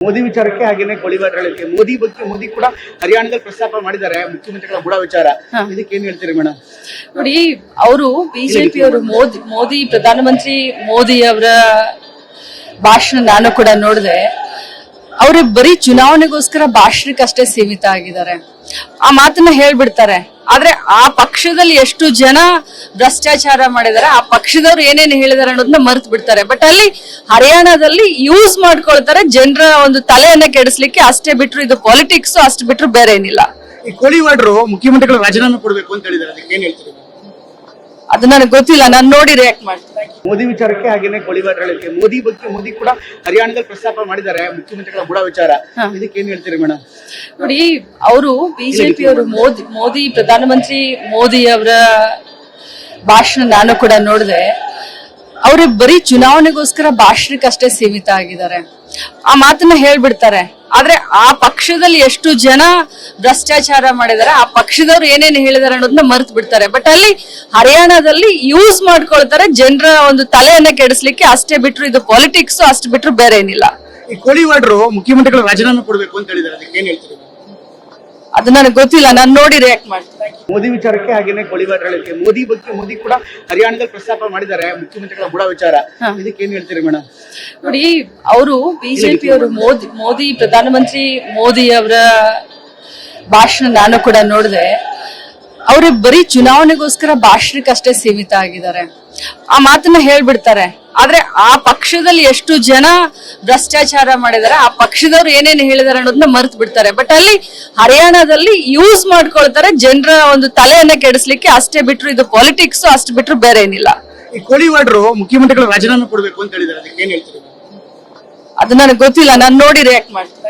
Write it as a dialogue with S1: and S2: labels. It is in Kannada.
S1: ಮೋದಿ ವಿಚಾರಕ್ಕೆ ಹಾಗೇನೆ ಕೋಳಿವಾಡ ಹೇಳಿಕೆ ಮೋದಿ ಬಗ್ಗೆ ಮೋದಿ ಕೂಡ ಹರಿಯಾಣದಲ್ಲಿ ಪ್ರಸ್ತಾಪ ಮಾಡಿದ್ದಾರೆ ಮುಖ್ಯಮಂತ್ರಿಗಳ ಬುಡ ವಿಚಾರ. ಇದಕ್ಕೆ ಏನ್ ಹೇಳ್ತೀರಿ ಮೇಡಮ್?
S2: ನೋಡಿ ಅವರು ಬಿಜೆಪಿ ಅವರು ಮೋದಿ ಮೋದಿ ಪ್ರಧಾನಮಂತ್ರಿ ಮೋದಿ ಅವರ ಭಾಷಣ ನಾನು ಕೂಡ ನೋಡಿದೆ. ಅವರು ಬರೀ ಚುನಾವಣೆಗೋಸ್ಕರ ಭಾಷಣಕ್ಕಷ್ಟೇ ಸೀಮಿತ ಆಗಿದ್ದಾರೆ. ಆ ಮಾತನ್ನ ಹೇಳ್ಬಿಡ್ತಾರೆ. ಆದ್ರೆ ಆ ಪಕ್ಷದಲ್ಲಿ ಎಷ್ಟು ಜನ ಭ್ರಷ್ಟಾಚಾರ ಮಾಡಿದ್ದಾರೆ ಆ ಪಕ್ಷದವ್ರು ಏನೇನು ಹೇಳಿದಾರೆ ಅನ್ನೋದನ್ನ ಮರೆತು ಬಿಡ್ತಾರೆ ಬಟ್ ಅಲ್ಲಿ ಹರಿಯಾಣದಲ್ಲಿ ಯೂಸ್ ಮಾಡ್ಕೊಳ್ತಾರೆ, ಜನರ ಒಂದು ತಲೆಯನ್ನ ಕೆಡಿಸ್ಲಿಕ್ಕೆ ಅಷ್ಟೇ ಬಿಟ್ರು ಇದು ಪಾಲಿಟಿಕ್ಸ್ ಅಷ್ಟು ಬಿಟ್ರು ಬೇರೆ ಏನಿಲ್ಲ
S1: ಈ ಕೋಳಿವಾಡ್ರು ಮುಖ್ಯಮಂತ್ರಿಗಳು ರಾಜೀನಾಮೆ ಕೊಡಬೇಕು ಅಂತ ಹೇಳಿದಾರೆ ಅದಕ್ಕೆ ಏನ್ ಹೇಳ್ತೀರಿ
S2: ಅದು ನನಗೆ ಗೊತ್ತಿಲ್ಲ ನಾನು ನೋಡಿ ರಿಯಾಕ್ಟ್ ಮಾಡ್ತೀನಿ.
S1: ಮೋದಿ ವಿಚಾರಕ್ಕೆ ಹಾಗೇನೆ ಹೇಳಿಕೆ ಮೋದಿ ಬಗ್ಗೆ ಮೋದಿ ಕೂಡ ಹರಿಯಾಣದಲ್ಲಿ ಪ್ರಸ್ತಾಪ ಮಾಡಿದ್ದಾರೆ ಮುಖ್ಯಮಂತ್ರಿಗಳ ಬುಡ ವಿಚಾರ. ಇದಕ್ಕೆ ಏನ್ ಹೇಳ್ತೀರಿ ಮೇಡಮ್
S2: ನೋಡಿ ಅವರು ಬಿಜೆಪಿ ಅವರು ಮೋದಿ ಮೋದಿ ಪ್ರಧಾನಮಂತ್ರಿ ಮೋದಿ ಅವರ ಭಾಷಣ ನಾನು ಕೂಡ ನೋಡಿದೆ. ಅವರು ಬರೀ ಚುನಾವಣೆಗೋಸ್ಕರ ಭಾಷಣಕ್ಕಷ್ಟೇ ಸೀಮಿತ ಆಗಿದ್ದಾರೆ. ಆ ಮಾತನ್ನ ಹೇಳ್ಬಿಡ್ತಾರೆ. ಆದ್ರೆ ಆ ಪಕ್ಷದಲ್ಲಿ ಎಷ್ಟು ಜನ ಭ್ರಷ್ಟಾಚಾರ ಮಾಡಿದಾರೆ, ಆ ಪಕ್ಷದವ್ರು ಏನೇನು ಹೇಳಿದಾರೆ ಅನ್ನೋದನ್ನ ಮರ್ತು ಬಿಡ್ತಾರೆ. ಬಟ್ ಅಲ್ಲಿ ಹರಿಯಾಣದಲ್ಲಿ ಯೂಸ್ ಮಾಡ್ಕೊಳ್ತಾರೆ, ಜನರ ಒಂದು ತಲೆಯನ್ನ ಕೆಡಿಸ್ಲಿಕ್ಕೆ ಅಷ್ಟೇ ಬಿಟ್ರು ಇದು ಪಾಲಿಟಿಕ್ಸ್ ಅಷ್ಟು ಬಿಟ್ರು ಬೇರೆ ಏನಿಲ್ಲ
S1: ಈ ಕೋಳಿವಾಡ್ರು ಮುಖ್ಯಮಂತ್ರಿಗಳು ರಾಜೀನಾಮೆ ಕೊಡಬೇಕು ಅಂತ ಹೇಳಿದಾರೆ, ಅದಕ್ಕೆ ಏನ್ ಹೇಳ್ತೀರಿ
S2: ಅದು ನನಗೆ ಗೊತ್ತಿಲ್ಲ ನಾನು ನೋಡಿ ರಿಯಾಕ್ಟ್ ಮಾಡ್ತೀನಿ.
S1: ಮೋದಿ ವಿಚಾರಕ್ಕೆ ಹಾಗೇನೆ ಕೋಳಿವಾಡ ಹೇಳಿಕೆ ಮೋದಿ ಬಗ್ಗೆ ಮೋದಿ ಕೂಡ ಹರಿಯಾಣದಲ್ಲಿ ಪ್ರಸ್ತಾಪ ಮಾಡಿದ್ದಾರೆ ಮುಖ್ಯಮಂತ್ರಿಗಳ ಬುಡ ವಿಚಾರ. ಇದಕ್ಕೆ ಏನ್ ಹೇಳ್ತೀರಿ ಮೇಡಮ್
S2: ನೋಡಿ ಅವರು ಬಿಜೆಪಿ ಅವರು ಮೋದಿ ಮೋದಿ ಪ್ರಧಾನಮಂತ್ರಿ ಮೋದಿ ಅವರ ಭಾಷಣ ನಾನು ಕೂಡ ನೋಡಿದೆ. ಅವರು ಬರೀ ಚುನಾವಣೆಗೋಸ್ಕರ ಭಾಷಣಕ್ಕಷ್ಟೇ ಸೀಮಿತ ಆಗಿದ್ದಾರೆ. ಆ ಮಾತನ್ನ ಹೇಳ್ಬಿಡ್ತಾರೆ. ಆದ್ರೆ ಆ ಪಕ್ಷದಲ್ಲಿ ಎಷ್ಟು ಜನ ಭ್ರಷ್ಟಾಚಾರ ಮಾಡಿದ್ದಾರೆ ಆ ಪಕ್ಷದವ್ರು ಏನೇನು ಹೇಳಿದಾರೆ ಅನ್ನೋದನ್ನ ಮರ್ತು ಬಿಡ್ತಾರೆ. ಬಟ್ ಅಲ್ಲಿ ಹರಿಯಾಣದಲ್ಲಿ ಯೂಸ್ ಮಾಡ್ಕೊಳ್ತಾರೆ ಜನರ ಒಂದು ತಲೆಯನ್ನ ಕೆಡಿಸ್ಲಿಕ್ಕೆ ಅಷ್ಟೇ ಬಿಟ್ರು ಇದು ಪಾಲಿಟಿಕ್ಸ್ ಅಷ್ಟು ಬಿಟ್ರು ಬೇರೆ ಏನಿಲ್ಲ.
S1: ಈ ಕೋಳಿವಾಡ್ರು ಮುಖ್ಯಮಂತ್ರಿಗಳು ರಾಜೀನಾಮೆ ಕೊಡಬೇಕು ಅಂತ ಹೇಳಿದಾರೆ ಅದಕ್ಕೆ ಏನ್ ಹೇಳ್ತೀರಿ
S2: ಅದು ನನಗೆ ಗೊತ್ತಿಲ್ಲ ನಾನು ನೋಡಿ ರಿಯಾಕ್ಟ್ ಮಾಡ್ತೀನಿ.